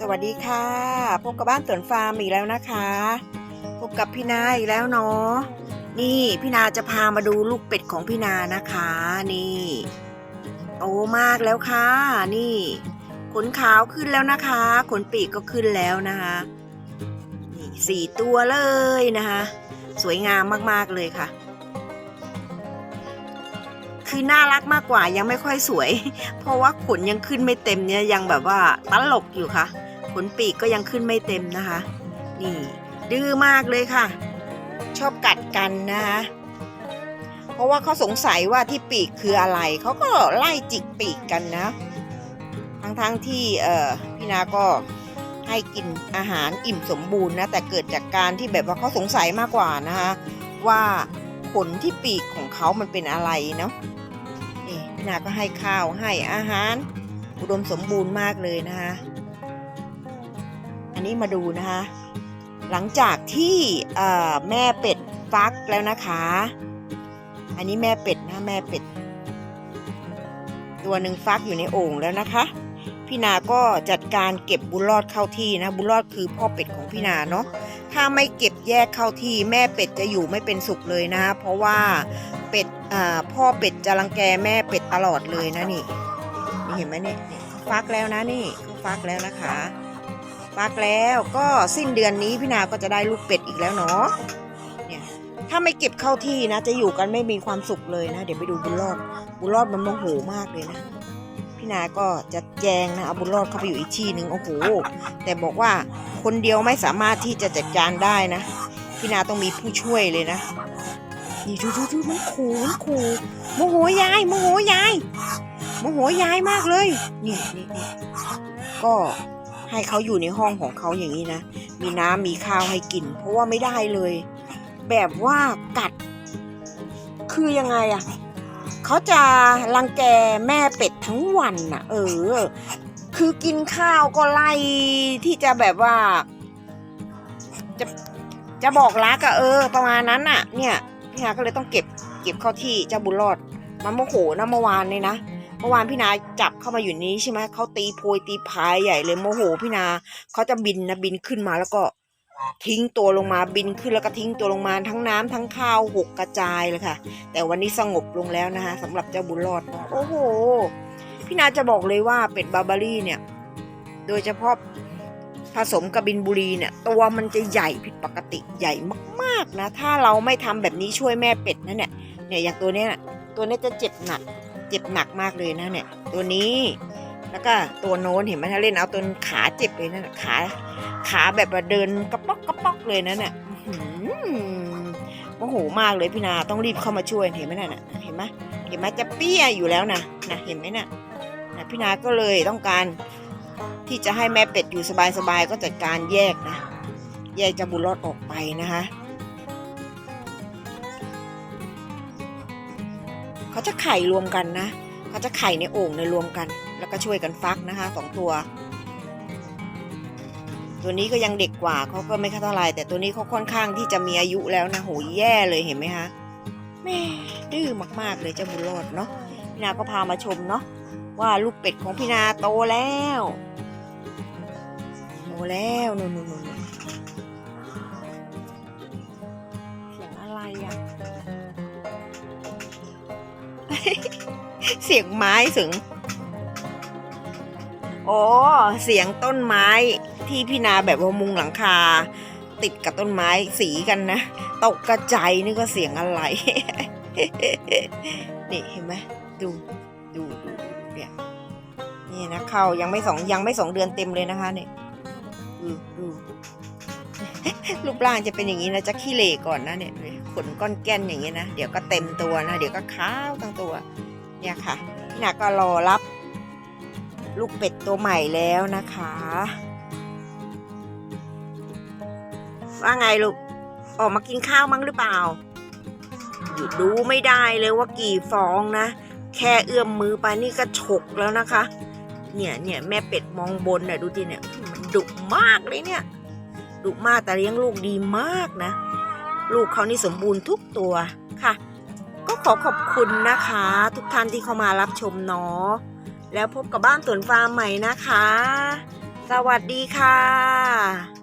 สวัสดีค่ะ พบกับบ้านสวนฟาร์มอีกแล้วนะคะ พบกับพี่นาอีกแล้วเนาะนี่พี่นาจะพามาดูลูกเป็ดของพี่นานะคะ นี่โตมากแล้วค่ะ นี่ ขนขาวขึ้นแล้วนะคะ ขนปีกก็ขึ้นแล้วนะคะนี่สี่ตัวเลยนะคะ สวยงามมากๆเลยค่ะคือน่ารักมากกว่ายังไม่ค่อยสวย เพราะว่าขนยังขึ้นไม่เต็มเนี่ยยังแบบว่าตลกอยู่ค่ะ ขนปีกก็ยังขึ้นไม่เต็มนะคะ นี่ ดื้อมากเลยค่ะ ชอบกัดกันนะคะ เพราะว่าเขาสงสัยว่าที่ปีกคืออะไร เขาก็ไล่จิกปีกกันนะ ทั้งๆที่เออพี่นาก็ให้กินอาหารอิ่มสมบูรณ์นะ แต่เกิดจากการที่แบบว่าเขาสงสัยมากกว่านะคะ ว่าขนที่ปีกของเขามันเป็นอะไรเนาะนี่พี่นาก็ให้ข้าวให้อาหาร อุดมสมบูรณ์มากเลยนะคะ อันนี้มาดูนะคะ หลังจากที่แม่เป็ดฟักแล้วนะคะ อันนี้แม่เป็ดนะแม่เป็ด ตัวหนึ่งฟักอยู่ในโอ่งแล้วนะคะ พี่นาก็จัดการเก็บบุญรอดเข้าที่นะ บุญรอดคือพ่อเป็ดของพี่นาเนาะถ้าไม่เก็บแยกเข้าที่แม่เป็ดจะอยู่ไม่เป็นสุขเลยนะ เพราะว่าเป็ดพ่อเป็ดจะรังแกแม่เป็ดตลอดเลยนะนี่นี่เห็นไหมเนี่ยฟักแล้วนะนี่ฟักแล้วนะคะ ฟักแล้วก็สิ้นเดือนนี้พี่นาก็จะได้ลูกเป็ดอีกแล้วเนาะเนี่ยถ้าไม่เก็บเข้าที่นะ จะอยู่กันไม่มีความสุขเลยนะ เดี๋ยวไปดูบุญรอด บุญรอดมันโมโหมากเลยนะพี่นาก็จะแจงนะเอาบุญรอดเข้าไปอยู่อีกที่หนึ่งโอ้โหแต่บอกว่าคนเดียวไม่สามารถที่จะจัดการได้นะพี่นาต้องมีผู้ช่วยเลยนะนี่ดูดูดูมันขู่มันขู่โมโหยายโมโหยายโมโหยายมากเลยนี่นี่นี่ก็ ให้เขาอยู่ในห้องของเขาอย่างนี้นะ มีน้ำมีข้าวให้กิน เพราะว่าไม่ได้เลย แบบว่ากัด คือยังไงอะเขาจะรังแกแม่เป็ดทั้งวันน่ะ เออ คือกินข้าวก็ไล่ที่จะแบบว่า จะจะบอกรักอะเออ ประมาณนั้นน่ะเนี่ยพี่นาก็เลยต้องเก็บ เก็บเข้าที่เจ้าบุญรอด มันโมโหนะเมื่อวานเลยนะ เมื่อวานพี่นาจับเข้ามาอยู่นี้ใช่ไหมเขาตีโพยตีพายใหญ่เลยโมโหพี่นาเขาจะบินนะบินขึ้นมาแล้วก็ ทิ้งตัวลงมาบินขึ้นแล้วก็ทิ้งตัวลงมาทั้งน้ำทั้งข้าวหกกระจายเลยค่ะ แต่วันนี้สงบลงแล้วนะคะสำหรับเจ้าบุญรอดโอ้โห พี่นาจะบอกเลยว่าเป็ดบาบารี่เนี่ย โดยเฉพาะผสมกับบินบุรีเนี่ย ตัวมันจะใหญ่ผิดปกติใหญ่มากๆนะ ถ้าเราไม่ทำแบบนี้ช่วยแม่เป็ดนะเนี่ยเนี่ยอย่างตัวเนี้ยตัวเนี้ยจะเจ็บหนัก เจ็บหนักมากเลยนะเนี่ย ตัวนี้ แล้วก็ตัวโน้นเห็นไหมถ้าเล่นเอาตัวขาเจ็บเลยนะน่ะขาขาแบบว่าเดินกระป๊อกกระป๊อกเลยนะเนี่ยอื้อหือโมโหมากเลยพี่นาต้องรีบเข้ามาช่วยเห็นไหมน่ะเห็นไหมเห็นไหมจะเปี้ยอยู่แล้วนะนะเห็นไหมน่ะนะพี่นาก็เลยต้องการที่จะให้แม่เป็ดอยู่สบายๆก็จัดการแยกนะแยกจะบุรอดออกไปนะคะ เขาจะไข่รวมกันนะเขาจะไข่ในโอ่งในรวมกัน แล้วก็ช่วยกันฟักนะคะสองตัว ตัวนี้ก็ยังเด็กกว่าเขาก็ไม่ค่อยเท่าไรแต่ตัวนี้เขาค่อนข้างที่จะมีอายุแล้วนะโหแย่เลยเห็นไหมคะแม่ดื้อมากๆเลยเจ้าบุญรอดเนาะพี่นาก็พามาชมเนาะว่าลูกเป็ดของพี่นาโตแล้วโตแล้วนู่นนู่น เสียงไม้เสียงโอ้เสียงต้นไม้ที่พี่นาแบบว่ามุงหลังคา ติดกับต้นไม้สีกันนะตกกระจายนี่ก็เสียงอะไร นี่เห็นไหมดูดูดูเนี่ยนี่นะเขายังไม่สองยังไม่สองเดือนเต็มเลยนะคะเนี่ยดูดูรูปร่างจะเป็นอย่างนี้นะจะขี้เหร่ก่อนนะเนี่ย ขนก้อนแก้นอย่างนี้นะเดี๋ยวก็เต็มตัวนะเดี๋ยวก็ขาวทั้งตัว เนี่ยค่ะพี่นาก็รอรับ ลูกเป็ดตัวใหม่แล้วนะคะ ว่าไงลูกออกมากินข้าวมั้งหรือเปล่าอยู่ดูไม่ได้เลยว่ากี่ฟองนะ แค่เอื้อมมือไปนี่ก็ฉกแล้วนะคะ เนี่ยเนี่ยแม่เป็ดมองบนน่ะดูดิเนี่ยมันดุมากเลยเนี่ยดุมากแต่เลี้ยงลูกดีมากนะ ลูกเขานี่สมบูรณ์ทุกตัวค่ะ ก็ขอขอบคุณนะคะ ทุกท่านที่เข้ามารับชมเนาะแล้วพบกับบ้านสวนฟาร์มใหม่นะคะสสวัสดีค่ะ